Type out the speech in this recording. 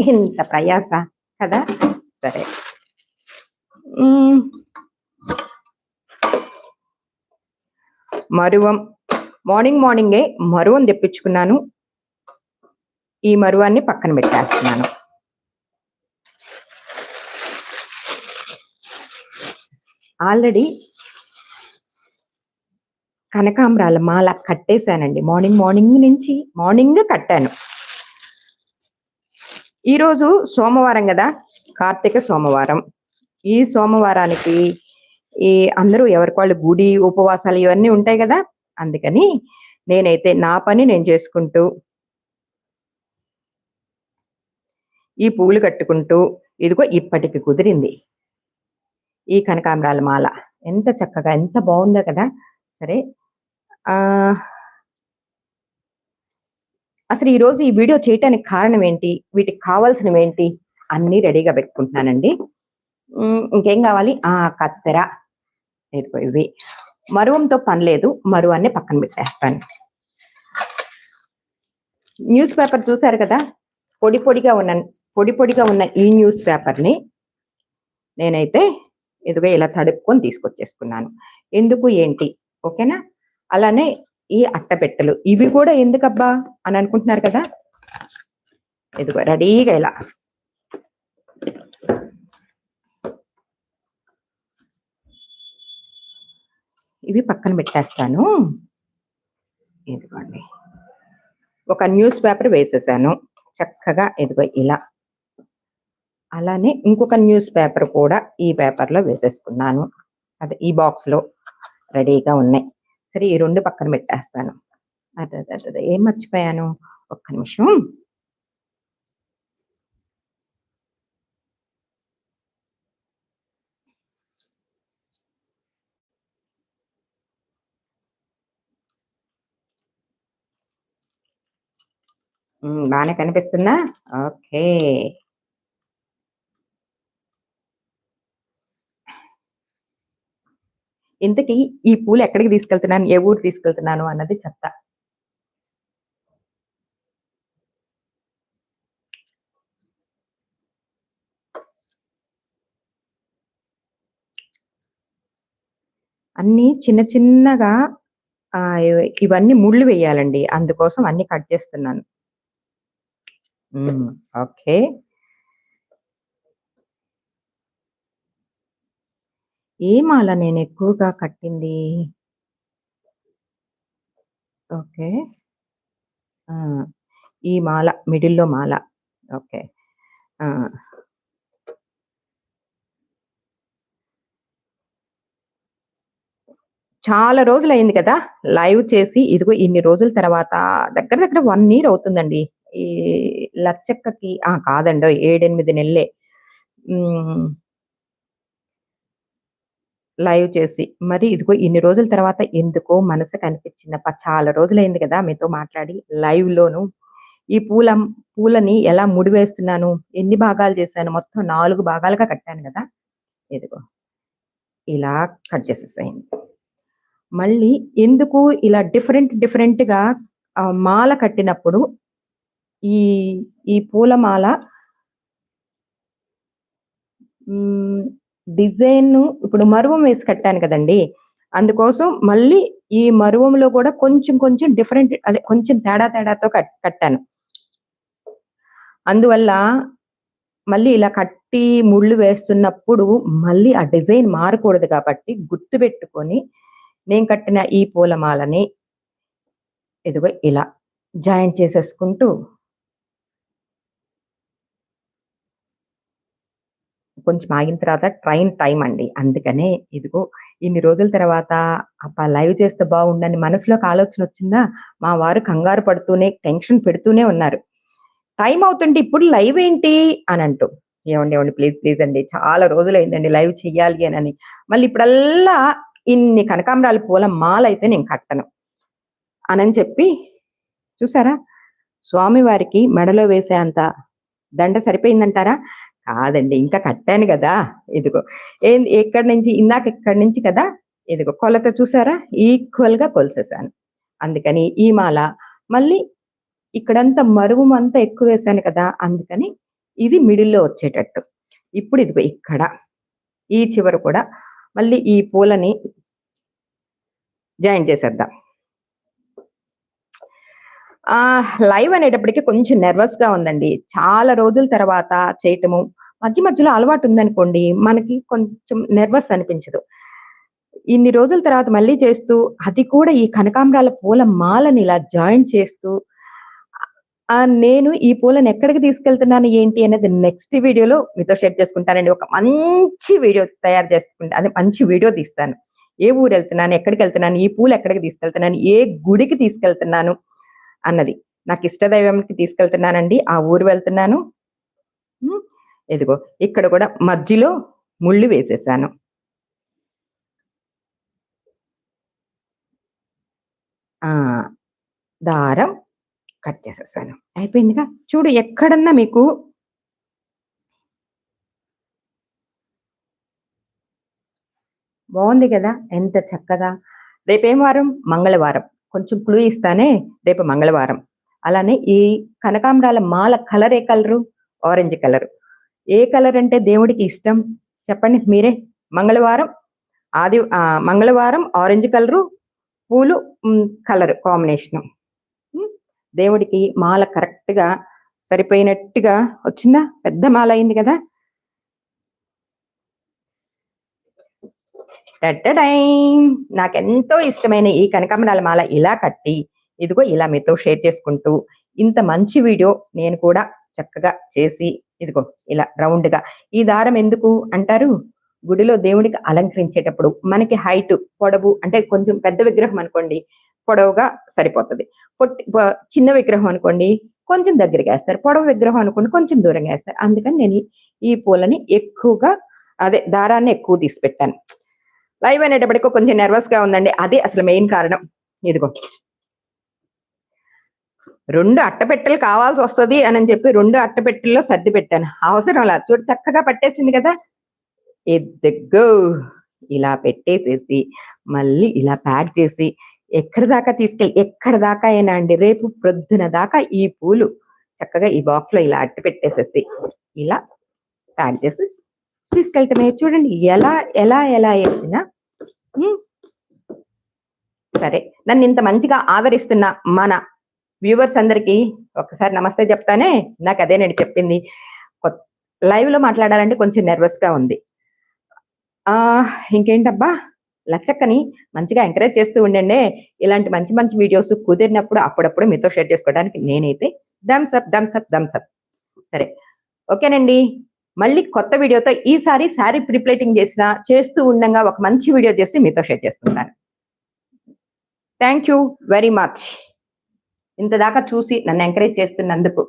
ఇంత ప్రయాస కదా సరే మరువం మార్నింగ్ మార్నింగే మరువం తెప్పించుకున్నాను. ఈ మరువాన్ని పక్కన పెట్టేస్తున్నాను. ఆల్రెడీ కనకాంబరాల మాల కట్టేశానండి. మార్నింగ్ మార్నింగ్ నుంచి మార్నింగ్ కట్టాను. ఈరోజు సోమవారం కదా? కార్తీక సోమవారం. ఈ సోమవారానికి ఈ అందరూ ఎవరికి వాళ్ళు గుడి ఉపవాసాలు ఇవన్నీ ఉంటాయి కదా? అందుకని నేనైతే నా పని నేను చేసుకుంటూ ఈ పూలు కట్టుకుంటూ ఇదిగో ఇప్పటికి కుదిరింది. ఈ కనకాంబరాల మాల. ఎంత చక్కగా ఎంత బాగుందో కదా? సరే ఆ అసలు ఈ రోజు ఈ వీడియో చేయటానికి కారణం ఏంటి? వీటికి కావాల్సినవి ఏంటి? అన్ని రెడీగా పెట్టుకుంటున్నానండి. ఇంకేం కావాలి? ఆ కత్తెర. ఇవి. మరువంతో పని లేదు. మరువాన్ని పక్కన పెట్టేస్తాను. న్యూస్ పేపర్ చూశారు కదా? పొడి పొడిగా ఉన్న పొడి పొడిగా ఉన్న ఈ న్యూస్ పేపర్ని నేనైతే ఇదిగో ఇలా తడుపుకొని తీసుకొచ్చేసుకున్నాను. ఎందుకు? ఏంటి? ఓకేనా? అలానే ఈ అట్టపెట్టెలు. ఇవి కూడా ఎందుకబ్బా అని అనుకుంటున్నారు కదా? ఇదిగో రెడీగా ఇలా. ఇవి పక్కన పెట్టేస్తాను. ఇదిగోండి. ఒక న్యూస్ పేపర్ వేసేసాను. చక్కగా ఇదిగో ఇలా. అలానే ఇంకొక న్యూస్ పేపర్ కూడా ఈ పేపర్లో వేసేసుకున్నాను. అదే ఈ బాక్స్లో రెడీగా ఉన్నాయి. సరే ఈ రెండు పక్కన పెట్టేస్తాను. అదే అదే ఏం మర్చిపోయాను? ఒక్క నిమిషం. బాగానే కనిపిస్తుందా? ఓకే. ఇంతకీ ఈ పూలు ఎక్కడికి తీసుకెళ్తున్నాను? ఏ ఊరు తీసుకెళ్తున్నాను? అన్నది చెప్తా అన్ని చిన్న చిన్నగా ఇవన్నీ ముళ్ళు వేయాలండి. అందుకోసం అన్ని కట్ చేస్తున్నాను. ఓకే. ఏ మాల నేను ఎక్కువగా కట్టింది? ఓకే. ఆ, ఈ మాల మిడిల్లో మాల. ఓకే. చాలా రోజులు అయింది కదా లైవ్ చేసి ఇదిగో ఇన్ని రోజుల తర్వాత దగ్గర దగ్గర వన్ ఇయర్ అవుతుందండి. ఈ లచ్చక్కకి కాదండో కాదండి ఏడెనిమిది నెలలే. లైవ్ చేసి మరి ఇదిగో ఇన్ని రోజుల తర్వాత ఎందుకో మనసు కనిపించిందప్ప చాలా రోజులైంది కదా మీతో మాట్లాడి లైవ్ లోను. ఈ పూల పూలని ఎలా ముడివేస్తున్నాను ఎన్ని భాగాలు చేశాను? మొత్తం నాలుగు భాగాలుగా కట్టాను కదా. ఇదిగో ఇలా కట్ చేసేసాయింది మళ్ళీ ఎందుకు ఇలా డిఫరెంట్ డిఫరెంట్గా ఆ, మాల కట్టినప్పుడు ఈ ఈ పూల మాల డిజైన్ ఇప్పుడు మరువం వేసి కట్టాను కదండి. అందుకోసం మళ్ళీ ఈ మరువంలో కూడా కొంచెం కొంచెం డిఫరెంట్ అదే కొంచెం తేడా తేడాతో కట్ కట్టాను. అందువల్ల మళ్ళీ ఇలా కట్టి ముళ్ళు వేస్తున్నప్పుడు మళ్ళీ ఆ డిజైన్ మారకూడదు కాబట్టి గుర్తు పెట్టుకొని నేను కట్టిన ఈ పూలమాలని ఇదిగో ఇలా జాయింట్ చేసేసుకుంటూ కొంచెం ఆగిన తర్వాత ట్రైన్ టైం అండి. అందుకనే ఇదిగో ఇన్ని రోజుల తర్వాత అబ్బా లైవ్ చేస్తే బాగుండని మనసులోకి ఆలోచన వచ్చిందా? మా వారు కంగారు పడుతూనే టెన్షన్ పెడుతూనే ఉన్నారు. టైం అవుతుంటే ఇప్పుడు లైవ్ ఏంటి? అని అంటూ. ఏమండి ఏమండి ప్లీజ్ ప్లీజ్ అండి. చాలా రోజులు అయిందండి లైవ్ చెయ్యాలి అని మళ్ళీ ఇప్పుడల్లా ఇన్ని కనకాంబరాల పూల మాల అయితే నేను కట్టను. అనని చెప్పి చూసారా? స్వామివారికి మెడలో వేసే అంత దండ సరిపోయిందంటారా? కాదండి ఇంకా కట్టాను కదా. ఇదిగో ఏ ఎక్కడి నుంచి ఇందాక ఇక్కడి నుంచి కదా. ఇదిగో కొలత చూసారా? ఈక్వల్గా కొలిసేసాను. అందుకని ఈ మాల మళ్ళీ ఇక్కడంతా మరువు అంతా ఎక్కువ వేసాను కదా. అందుకని ఇది మిడిల్‌లో వచ్చేటట్టు. ఇప్పుడు ఇదిగో ఇక్కడ ఈ చివర కూడా మళ్ళీ ఈ పూలని జాయిన్ చేసేద్దాం. ఆ లైవ్ అనేటప్పటికి కొంచెం నెర్వస్‌గా ఉందండి. చాలా రోజుల తర్వాత చేయటము. మధ్య మధ్యలో అలవాటు ఉందనుకోండి, మనకి కొంచెం నెర్వస్ అనిపించదు. ఇన్ని రోజుల తర్వాత మళ్ళీ చేస్తూ, అది కూడా ఈ కనకాంబరాల పూల మాలని ఇలా జాయిన్ చేస్తూ నేను ఈ పూలను ఎక్కడికి తీసుకెళ్తున్నాను ఏంటి అనేది నెక్స్ట్ వీడియోలో మీతో షేర్ చేసుకుంటానండి. ఒక మంచి వీడియో తయారు చేసుకుంటా అదే మంచి వీడియో తీస్తాను. ఏ ఊరు వెళ్తున్నాను ఎక్కడికి వెళ్తున్నాను ఈ పూలు ఎక్కడికి తీసుకెళ్తున్నాను, ఏ గుడికి తీసుకెళ్తున్నాను అన్నది. నాకు ఇష్టదైవంకి తీసుకెళ్తున్నానండి. ఆ ఊరు వెళ్తున్నాను. ఎదుగో ఇక్కడ కూడా మధ్యలో ముళ్ళు వేసేసాను. ఆ! దారం కట్ చేసేసాను. అయిపోయిందిగా. చూడు ఎక్కడన్నా మీకు బాగుంది కదా ఎంత చక్కగా. రేపేం వారం? మంగళవారం. కొంచెం క్లూ ఇస్తానే రేపు మంగళవారం. అలానే ఈ కనకాంబరాల మాల కలర్ ఏ కలరు? Orange colour. ఏ కలర్ అంటే దేవుడికి ఇష్టం? చెప్పండి మీరే. మంగళవారం ఆది మంగళవారం ఆరెంజ్ కలరు పూలు కలర్ కాంబినేషను. దేవుడికి మాల కరెక్ట్‌గా సరిపోయినట్టుగా వచ్చిందా? పెద్ద మాల అయింది కదా నాకు నాకెంతో ఇష్టమైన ఈ కనకమరాల మాల ఇలా కట్టి, ఇదిగో ఇలా మీతో షేర్ చేసుకుంటూ, ఇంత మంచి వీడియో నేను కూడా చక్కగా చేసి, ఇదిగో ఇలా రౌండ్‌గా. ఈ దారం ఎందుకు అంటారు? గుడిలో దేవుడికి అలంకరించేటప్పుడు మనకి హైట్, పొడవు అంటే కొంచెం పెద్ద విగ్రహం అనుకోండి, పొడవుగా సరిపోతది. పొట్టి చిన్న విగ్రహం అనుకోండి, కొంచెం దగ్గరగేస్తారు. పొడవు విగ్రహం అనుకోండి, కొంచెం దూరంగా వేస్తారు అందుకని నేను ఈ ఈ పూలని ఎక్కువగా అదే దారాన్ని ఎక్కువ తీసి పెట్టాను. లైవ్ అనేటప్పటికీ కొంచెం నెర్వస్‌గా ఉందండి. అదే అసలు మెయిన్ కారణం. ఇదిగో. రెండు అట్టపెట్టెలు కావాల్సి వస్తుంది అని చెప్పి రెండు అట్టపెట్టెల్లో సర్ది పెట్టాను. అవసరం లేదు చూడు చక్కగా పట్టేసింది కదా ఇదిగో ఇలా పెట్టేసేసి, మళ్ళీ ఇలా ప్యాక్ చేసి, ఎక్కడి దాకా తీసుకెళ్ళి ఎక్కడి దాకా అయినా అండి రేపు ప్రొద్దున దాకా ఈ పూలు చక్కగా ఈ బాక్స్లో ఇలా అట్టి పెట్టేసేసి, ఇలా ప్యాక్ చేసి తీసుకెళ్ళటమే. చూడండి ఎలా, ఎలా, ఎలా వేసినా సరే నన్ను ఇంత మంచిగా ఆదరిస్తున్న మన వ్యూవర్స్ అందరికీ ఒక్కసారి నమస్తే చెప్తానే. నాకు అదేనండి చెప్పింది. లైవ్ లైవ్‌లో మాట్లాడాలంటే కొంచెం నెర్వస్‌గా ఉంది. ఆ ఇంకేంటబ్బా! లచ్చక్కని మంచిగా ఎంకరేజ్ చేస్తూ ఉండండి ఇలాంటి మంచి మంచి వీడియోస్ కుదిరినప్పుడు అప్పుడప్పుడు మీతో షేర్ చేసుకోవడానికి నేనైతే thumbs up, thumbs up, thumbs up. సరే. ఓకేనండి. మళ్ళీ కొత్త వీడియోతో ఈసారి శారీ ప్రిప్లేటింగ్ చేసిన చేస్తూ ఉండగా ఒక మంచి వీడియో చేసి మీతో షేర్ చేసుకుంటాను. Thank you very much. ఇంత దాకా చూసి నన్ను ఎంకరేజ్ చేస్తున్నందుకు.